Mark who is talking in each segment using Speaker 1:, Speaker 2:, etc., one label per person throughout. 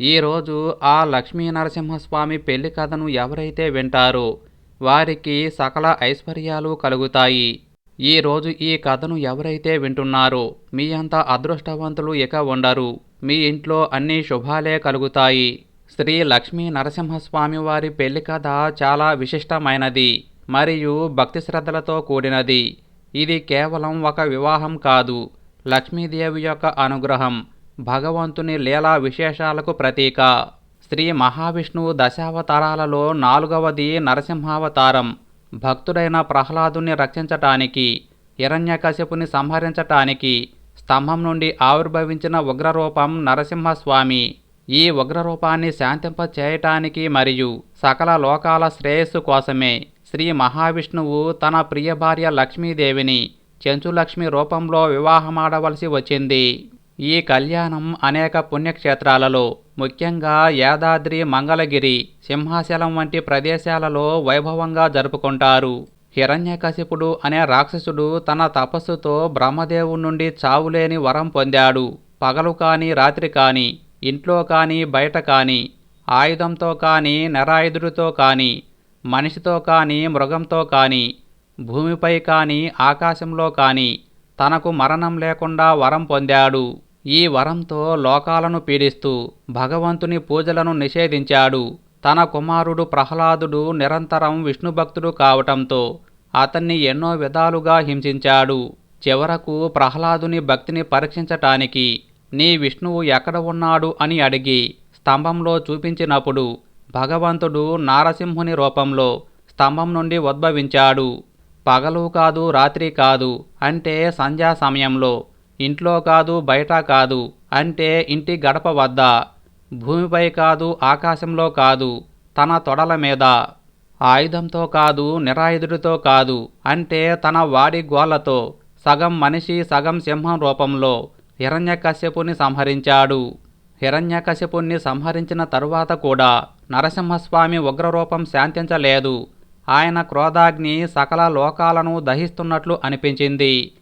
Speaker 1: ఈరోజు ఆ లక్ష్మీ నరసింహస్వామి పెళ్ళి కథను ఎవరైతే వింటారో వారికి సకల ఐశ్వర్యాలు కలుగుతాయి. ఈరోజు ఈ కథను ఎవరైతే వింటున్నారో మీ అంత అదృష్టవంతులు ఇక ఉండరు. మీ ఇంట్లో అన్ని శుభాలే కలుగుతాయి. శ్రీ లక్ష్మీ నరసింహస్వామి వారి పెళ్ళి కథ చాలా విశిష్టమైనది మరియు భక్తి శ్రద్ధలతో కూడినది. ఇది కేవలం ఒక వివాహం కాదు లక్ష్మీదేవి యొక్క అనుగ్రహం. భగవంతుని లీలా విశేషాలకు ప్రతీక. శ్రీ మహావిష్ణువు దశావతారాలలో నాలుగవది నరసింహావతారం. భక్తుడైన ప్రహ్లాదుని రక్షించటానికి హిరణ్యకశిపుని సంహరించటానికి స్తంభం నుండి ఆవిర్భవించిన ఉగ్రరూపం నరసింహస్వామి. ఈ ఉగ్రరూపాన్ని శాంతింప చేయటానికి మరియు సకల లోకాల శ్రేయస్సు కోసమే శ్రీ మహావిష్ణువు తన ప్రియ భార్య లక్ష్మీదేవిని చెంచులక్ష్మి రూపంలో వివాహమాడవలసి వచ్చింది. ఈ కళ్యాణం అనేక పుణ్యక్షేత్రాలలో ముఖ్యంగా యాదాద్రి మంగళగిరి సింహాచలం వంటి ప్రదేశాలలో వైభవంగా జరుపుకుంటారు. హిరణ్యకశిపుడు అనే రాక్షసుడు తన తపస్సుతో బ్రహ్మదేవుడి నుండి చావులేని వరం పొందాడు. పగలు కాని రాత్రి కాని ఇంట్లో కాని బయట కాని ఆయుధంతో కాని నిరాయుధుడితో కాని మనిషితో కాని మృగంతో కాని భూమిపై కాని ఆకాశంలో కాని తనకు మరణం లేకుండా వరం పొందాడు. ఈ వరంతో లోకాలను పీడిస్తూ భగవంతుని పూజలను నిషేధించాడు. తన కుమారుడు ప్రహ్లాదుడు నిరంతరం విష్ణుభక్తుడు కావటంతో అతన్ని ఎన్నో విధాలుగా హింసించాడు. చివరకు ప్రహ్లాదుని భక్తిని పరీక్షించటానికి నీ విష్ణువు ఎక్కడ ఉన్నాడు అని అడిగి స్తంభంలో చూపించినప్పుడు భగవంతుడు నారసింహుని రూపంలో స్తంభం నుండి ఉద్భవించాడు. పగలు కాదు రాత్రి కాదు అంటే సంధ్యా సమయంలో ఇంట్లో కాదు బయట కాదు అంటే ఇంటి గడప వద్ద భూమిపై కాదు ఆకాశంలో కాదు తన తొడల మీద. ఆయుధంతో కాదు నిరాయుధుడితో కాదు అంటే తన వాడి గోళ్ళతో సగం మనిషి సగం సింహం రూపంలో హిరణ్యకశ్యపుని సంహరించాడు. హిరణ్యకశ్యపుణ్ణి సంహరించిన తరువాత కూడా నరసింహస్వామి ఉగ్రరూపం శాంతించలేదు. ఆయన క్రోధాగ్ని సకల లోకాలను దహిస్తున్నట్లు అనిపించింది.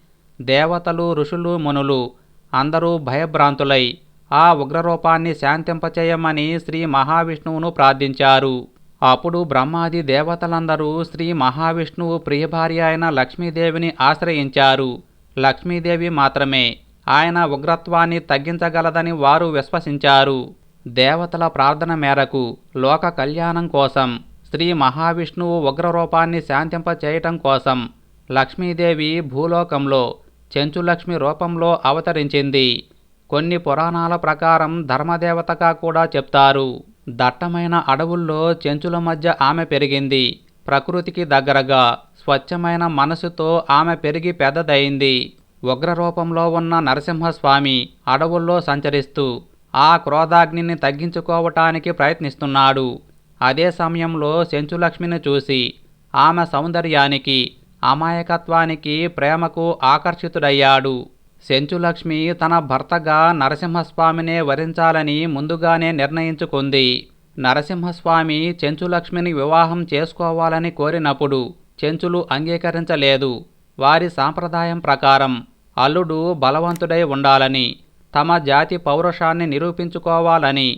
Speaker 1: దేవతలు ఋషులు మునులు అందరూ భయభ్రాంతులై ఆ ఉగ్రరూపాన్ని శాంతింపచేయమని శ్రీ మహావిష్ణువును ప్రార్థించారు. అప్పుడు బ్రహ్మాది దేవతలందరూ శ్రీ మహావిష్ణువు ప్రియభార్య అయిన లక్ష్మీదేవిని ఆశ్రయించారు. లక్ష్మీదేవి మాత్రమే ఆయన ఉగ్రత్వాన్ని తగ్గించగలదని వారు విశ్వసించారు. దేవతల ప్రార్థన మేరకు లోక కళ్యాణం కోసం శ్రీ మహావిష్ణువు ఉగ్రరూపాన్ని శాంతింపచేయటం కోసం లక్ష్మీదేవి భూలోకంలో చెంచులక్ష్మి రూపంలో అవతరించింది. కొన్ని పురాణాల ప్రకారం ధర్మదేవతగా కూడా చెప్తారు. దట్టమైన అడవుల్లో చెంచుల మధ్య ఆమె పెరిగింది. ప్రకృతికి దగ్గరగా స్వచ్ఛమైన మనసుతో ఆమె పెరిగి పెద్దదయింది ఉగ్రరూపంలో ఉన్న నరసింహస్వామి అడవుల్లో సంచరిస్తూ ఆ క్రోధాగ్నిని తగ్గించుకోవటానికి ప్రయత్నిస్తున్నాడు. అదే సమయంలో చెంచులక్ష్మిని చూసి ఆమె సౌందర్యానికి అమాయకత్వానికి ప్రేమకు ఆకర్షితుడయ్యాడు. సెంచులక్ష్మి తన భర్తగా నరసింహస్వామినే వరించాలని ముందుగానే నిర్ణయించుకుంది. నరసింహస్వామి చెంచులక్ష్మిని వివాహం చేసుకోవాలని కోరినప్పుడు చెంచులు అంగీకరించలేదు. వారి సాంప్రదాయం ప్రకారం అల్లుడు బలవంతుడై ఉండాలని తమ జాతి పౌరుషాన్ని నిరూపించుకోవాలని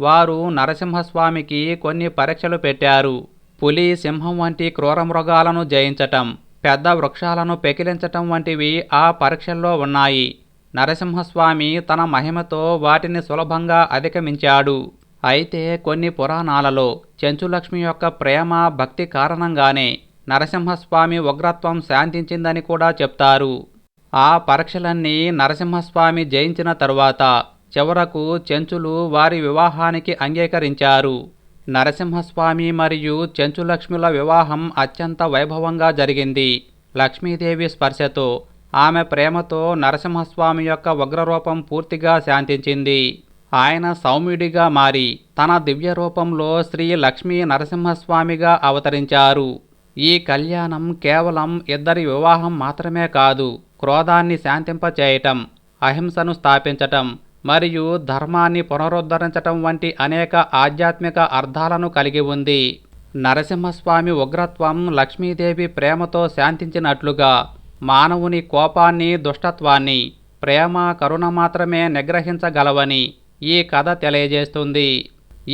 Speaker 1: వారు నరసింహస్వామికి కొన్ని పరీక్షలు పెట్టారు. పులి సింహం వంటి క్రూర మృగాలను జయించటం పెద్ద వృక్షాలను పెకిలించటం వంటివి ఆ పరీక్షల్లో ఉన్నాయి. నరసింహస్వామి తన మహిమతో వాటిని సులభంగా అధిగమించాడు. అయితే కొన్ని పురాణాలలో చెంచులక్ష్మి యొక్క ప్రేమ భక్తి కారణంగానే నరసింహస్వామి ఉగ్రత్వం శాంతించిందని కూడా చెప్తారు. ఆ పరీక్షలన్నీ నరసింహస్వామి జయించిన తరువాత చివరకు చెంచులు వారి వివాహానికి అంగీకరించారు. నరసింహస్వామి మరియు చెంచులక్ష్మిల వివాహం అత్యంత వైభవంగా జరిగింది. లక్ష్మీదేవి స్పర్శతో ఆమె ప్రేమతో నరసింహస్వామి యొక్క ఉగ్రరూపం పూర్తిగా శాంతించింది. ఆయన సౌమ్యుడిగా మారి తన దివ్య రూపంలో శ్రీ లక్ష్మీ నరసింహస్వామిగా అవతరించారు. ఈ కళ్యాణం కేవలం ఇద్దరి వివాహం మాత్రమే కాదు క్రోధాన్ని శాంతింపచేయటం అహింసను స్థాపించటం మరియు ధర్మాన్ని పునరుద్ధరించటం వంటి అనేక ఆధ్యాత్మిక అర్థాలను కలిగి ఉంది. నరసింహస్వామి ఉగ్రత్వం లక్ష్మీదేవి ప్రేమతో శాంతించినట్లుగా మానవుని కోపాన్ని దుష్టత్వాన్ని ప్రేమ కరుణ మాత్రమే నిగ్రహించగలవని ఈ కథ తెలియజేస్తుంది.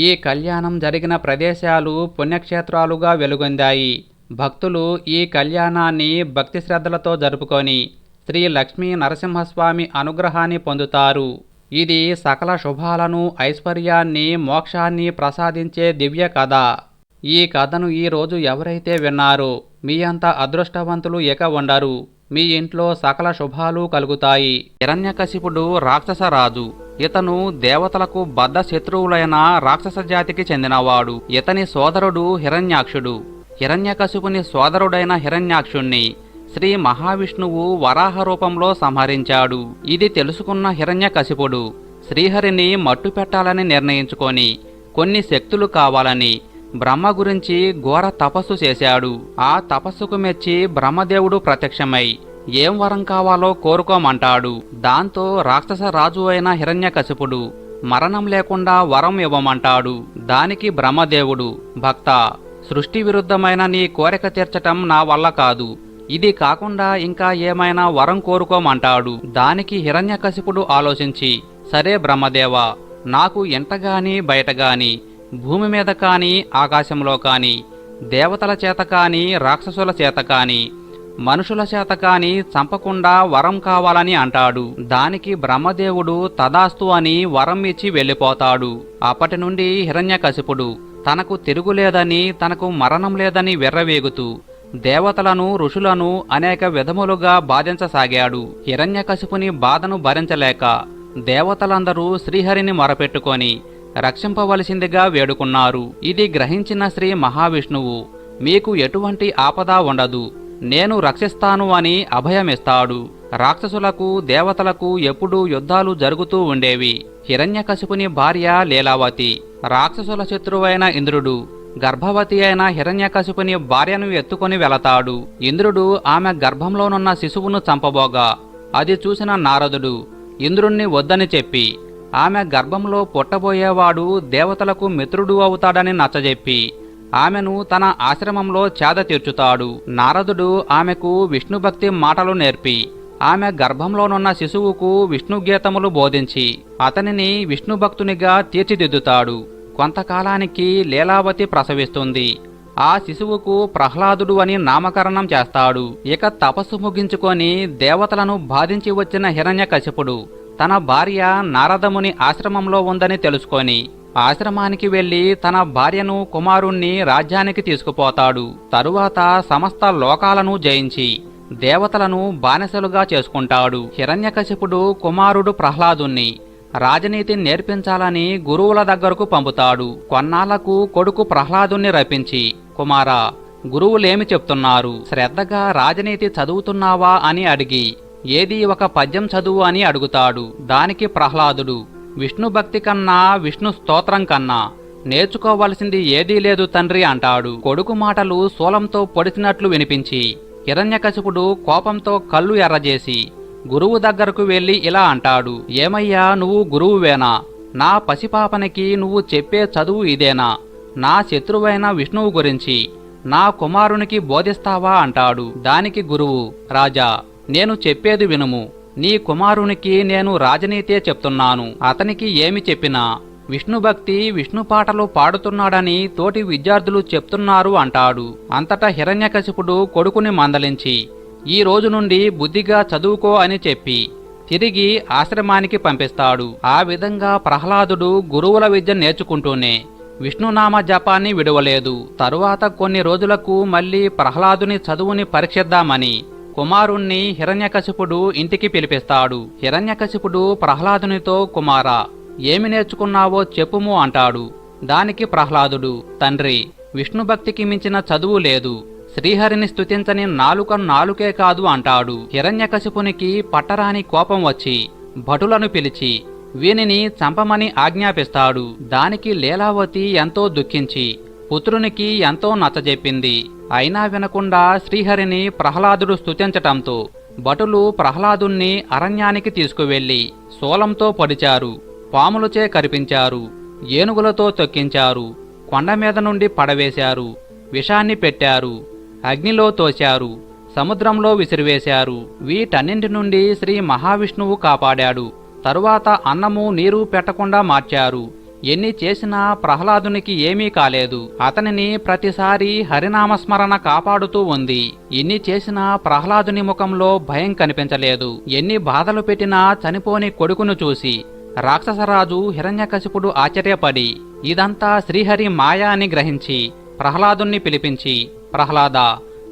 Speaker 1: ఈ కళ్యాణం జరిగిన ప్రదేశాలు పుణ్యక్షేత్రాలుగా వెలుగొందాయి. భక్తులు ఈ కళ్యాణాన్ని భక్తి శ్రద్ధలతో జరుపుకొని శ్రీ లక్ష్మీ నరసింహస్వామి అనుగ్రహాన్ని పొందుతారు. ఇది సకల శుభాలను ఐశ్వర్యాన్ని మోక్షాన్ని ప్రసాదించే దివ్య కథ. ఈ కథను ఈరోజు ఎవరైతే విన్నారో మీ అంత అదృష్టవంతులు ఇక ఉండరు. మీ ఇంట్లో సకల శుభాలు కలుగుతాయి. హిరణ్యకశిపుడు రాక్షసరాజు ఇతను దేవతలకు బద్ధ శత్రువులైన రాక్షస జాతికి చెందినవాడు. ఇతని సోదరుడు హిరణ్యాక్షుడు. హిరణ్యకశిపుని సోదరుడైన హిరణ్యాక్షుణ్ణి. శ్రీ మహావిష్ణువు వరాహ రూపంలో సంహరించాడు. ఇది తెలుసుకున్న హిరణ్యకశిపుడు శ్రీహరిని మట్టు పెట్టాలని నిర్ణయించుకొని కొన్ని శక్తులు కావాలని బ్రహ్మ గురించి ఘోర తపస్సు చేశాడు. ఆ తపస్సుకు మెచ్చి బ్రహ్మదేవుడు ప్రత్యక్షమై ఏం వరం కావాలో కోరుకోమంటాడు. దాంతో రాక్షస రాజు అయిన హిరణ్యకశిపుడు మరణం లేకుండా వరం ఇవ్వమంటాడు. దానికి బ్రహ్మదేవుడు భక్త సృష్టి విరుద్ధమైన నీ కోరిక తీర్చటం నా వల్ల కాదు. ఇది కాకుండా ఇంకా ఏమైనా వరం కోరుకోమంటాడు. దానికి హిరణ్యకశిపుడు ఆలోచించి సరే బ్రహ్మదేవ నాకు ఎంటగాని బయటగాని భూమి మీద కాని ఆకాశంలో కాని దేవతల చేత కాని రాక్షసుల చేత కాని మనుషుల చేత కాని చంపకుండా వరం కావాలని అంటాడు. దానికి బ్రహ్మదేవుడు తదాస్తు అని వరం ఇచ్చి వెళ్ళిపోతాడు. అప్పటి నుండి హిరణ్యకశిపుడు తనకు తిరుగులేదని తనకు మరణం లేదని వెర్రవేగుతూ దేవతలను ఋషులను అనేక విధములుగా బాధించసాగాడు. హిరణ్యకశిపుని బాధను భరించలేక దేవతలందరూ శ్రీహరిని మొరపెట్టుకొని రక్షింపవలసిందిగా వేడుకున్నారు. ఇది గ్రహించిన శ్రీ మహావిష్ణువు మీకు ఎటువంటి ఆపద ఉండదు. నేను రక్షిస్తాను అని అభయమిస్తాడు. రాక్షసులకు దేవతలకు ఎప్పుడూ యుద్ధాలు జరుగుతూ ఉండేవి. హిరణ్యకశిపుని భార్య లీలావతి రాక్షసుల శత్రువైన ఇంద్రుడు గర్భవతి అయిన హిరణ్యకశిపుని భార్యను ఎత్తుకొని వెళతాడు. ఇంద్రుడు ఆమె గర్భంలోనున్న శిశువును చంపబోగా. అది చూసిన నారదుడు ఇంద్రుణ్ణి వద్దని చెప్పి ఆమె గర్భంలో పుట్టబోయేవాడు దేవతలకు మిత్రుడు అవుతాడని నచ్చజెప్పి ఆమెను తన ఆశ్రమంలో చేద తీర్చుతాడు. నారదుడు ఆమెకు విష్ణుభక్తి మాటలు నేర్పి ఆమె గర్భంలోనున్న శిశువుకు విష్ణుగీతములు బోధించి అతనిని విష్ణుభక్తునిగా తీర్చిదిద్దుతాడు. కొంతకాలానికి లీలావతి ప్రసవిస్తుంది. ఆ శిశువుకు ప్రహ్లాదుడు అని నామకరణం చేస్తాడు. ఇక తపస్సు ముగించుకొని దేవతలను బాధించి వచ్చిన హిరణ్యకశిపుడు తన భార్య నారదముని ఆశ్రమంలో ఉందని తెలుసుకొని ఆశ్రమానికి వెళ్ళి తన భార్యను కుమారుణ్ణి రాజ్యానికి తీసుకుపోతాడు. తరువాత సమస్త లోకాలను జయించి దేవతలను బానిసలుగా చేసుకుంటాడు. హిరణ్యకశిపుడు కుమారుడు ప్రహ్లాదుణ్ణి. రాజనీతి నేర్పించాలని గురువుల దగ్గరకు పంపుతాడు. కొన్నాళ్ళకు కొడుకు ప్రహ్లాదుణ్ణి రప్పించి కుమారా గురువులేమి చెప్తున్నారు? శ్రద్ధగా రాజనీతి చదువుతున్నావా? అని అడిగి ఏది ఒక పద్యం చదువు? అని అడుగుతాడు. దానికి ప్రహ్లాదుడు విష్ణు భక్తి కన్నా విష్ణు స్తోత్రం కన్నా నేర్చుకోవలసింది ఏదీ లేదు తండ్రి అంటాడు. కొడుకు మాటలు శూలంతో పొడిచినట్లు వినిపించి హిరణ్యకశిపుడు కోపంతో కళ్ళు ఎర్రజేసి గురువు దగ్గరకు వెళ్ళి ఇలా అంటాడు ఏమయ్యా నువ్వు గురువువేనా? నా పసిపాపనికి నువ్వు చెప్పే చదువు ఇదేనా? నా శత్రువైన విష్ణువు గురించి. నా కుమారునికి బోధిస్తావా? అంటాడు. దానికి గురువు రాజా నేను చెప్పేది వినుము. నీ కుమారునికి నేను రాజనీతే చెప్తున్నాను. అతనికి ఏమి చెప్పినా? విష్ణుభక్తి విష్ణు పాటలు పాడుతున్నాడని తోటి విద్యార్థులు చెప్తున్నారు అంటాడు. అంతటా హిరణ్యకశిపుడు కొడుకుని మందలించి ఈ రోజు నుండి బుద్ధిగా చదువుకో అని చెప్పి తిరిగి ఆశ్రమానికి పంపిస్తాడు. ఆ విధంగా ప్రహ్లాదుడు గురువుల విద్య నేర్చుకుంటూనే విష్ణునామ జపాన్ని విడవలేదు. తరువాత కొన్ని రోజులకు మళ్ళీ ప్రహ్లాదుని చదువుని పరీక్షిద్దామని కుమారుణ్ణి హిరణ్యకశిపుడు ఇంటికి పిలిపిస్తాడు. హిరణ్యకశిపుడు ప్రహ్లాదునితో కుమారా ఏమి నేర్చుకున్నావో చెప్పుము అంటాడు. దానికి ప్రహ్లాదుడు తండ్రి విష్ణుభక్తికి మించిన చదువు లేదు. శ్రీహరిని స్థుతించని నాలుక నాలుకే కాదు అంటాడు. హిరణ్యకశిపునికి పట్టరాని కోపం వచ్చి భటులను పిలిచి వీనిని చంపమని ఆజ్ఞాపిస్తాడు. దానికి లీలావతి ఎంతో దుఃఖించి పుత్రునికి ఎంతో నచ్చజెప్పింది. అయినా వినకుండా శ్రీహరిని ప్రహ్లాదుడు స్తుతించటంతో భటులు ప్రహ్లాదుణ్ణి అరణ్యానికి తీసుకువెళ్ళి శూలంతో పొడిచారు. పాములచే కరిపించారు. ఏనుగులతో తొక్కించారు. కొండ మీద నుండి పడవేశారు. విషాన్ని పెట్టారు. అగ్నిలో తోశారు సముద్రంలో విసిరివేశారు. వీటన్నింటి నుండి శ్రీ మహావిష్ణువు కాపాడాడు. తరువాత అన్నము నీరు పెట్టకుండా మార్చారు. ఎన్ని చేసినా ప్రహ్లాదునికి ఏమీ కాలేదు. అతనిని ప్రతిసారి హరినామస్మరణ కాపాడుతూ ఉంది. ఎన్ని చేసినా ప్రహ్లాదుని ముఖంలో భయం కనిపించలేదు. ఎన్ని బాధలు పెట్టినా చనిపోని కొడుకును చూసి రాక్షసరాజు హిరణ్యకశిపుడు ఆశ్చర్యపడి ఇదంతా శ్రీహరి మాయా అని గ్రహించి ప్రహ్లాదుని పిలిపించి ప్రహ్లాద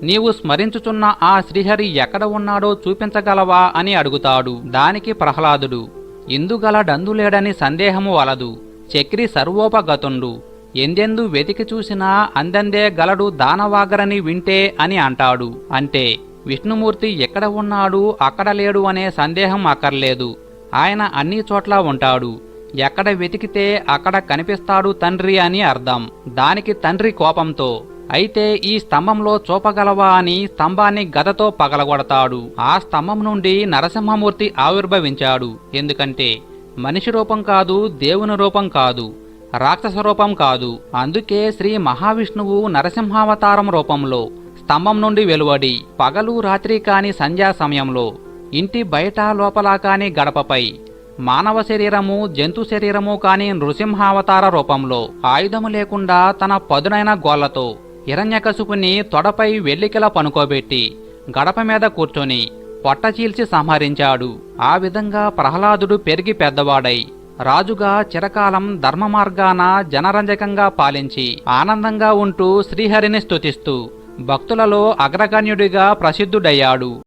Speaker 1: నీవు స్మరించుచున్న ఆ శ్రీహరి ఎక్కడ ఉన్నాడో చూపించగలవా? అని అడుగుతాడు. దానికి ప్రహ్లాదుడు ఇందుగలడందులేడని సందేహము వలదు. చక్రి సర్వోపగతుండు. ఎందెందు వెతికి చూసినా అందందే గలడు దానవాగరని వింటే అని అంటాడు. అంటే విష్ణుమూర్తి ఎక్కడ ఉన్నాడు? అక్కడ లేడు అనే సందేహం అక్కర్లేదు. ఆయన అన్ని చోట్ల ఉంటాడు. ఎక్కడ వెతికితే అక్కడ కనిపిస్తాడు తండ్రి అని అర్థం. దానికి తండ్రి కోపంతో అయితే ఈ స్తంభంలో చూపగలవా? అని స్తంభాన్ని గదతో పగలగొడతాడు. ఆ స్తంభం నుండి నరసింహమూర్తి ఆవిర్భవించాడు. ఎందుకంటే మనిషి రూపం కాదు దేవుని రూపం కాదు రాక్షస రూపం కాదు. అందుకే శ్రీ మహావిష్ణువు నరసింహావతారం రూపంలో స్తంభం నుండి వెలువడి పగలు రాత్రి కాని సంధ్యా సమయంలో ఇంటి బయట లోపల కాని గడపపై మానవ శరీరము జంతు శరీరము కాని నృసింహావతార రూపంలో ఆయుధము లేకుండా తన పదునైన గోళ్ళతో హిరణ్యకశుపుని తొడపై వెల్లికిలా పనుకోబెట్టి గడప మీద కూర్చొని పొట్టచీల్చి సంహరించాడు. ఆ విధంగా ప్రహ్లాదుడు పెరిగి పెద్దవాడై రాజుగా చిరకాలం ధర్మ మార్గాన జనరంజకంగా పాలించి ఆనందంగా ఉంటూ శ్రీహరిని స్తుతిస్తూ భక్తులలో అగ్రగణ్యుడిగా ప్రసిద్ధుడయ్యాడు.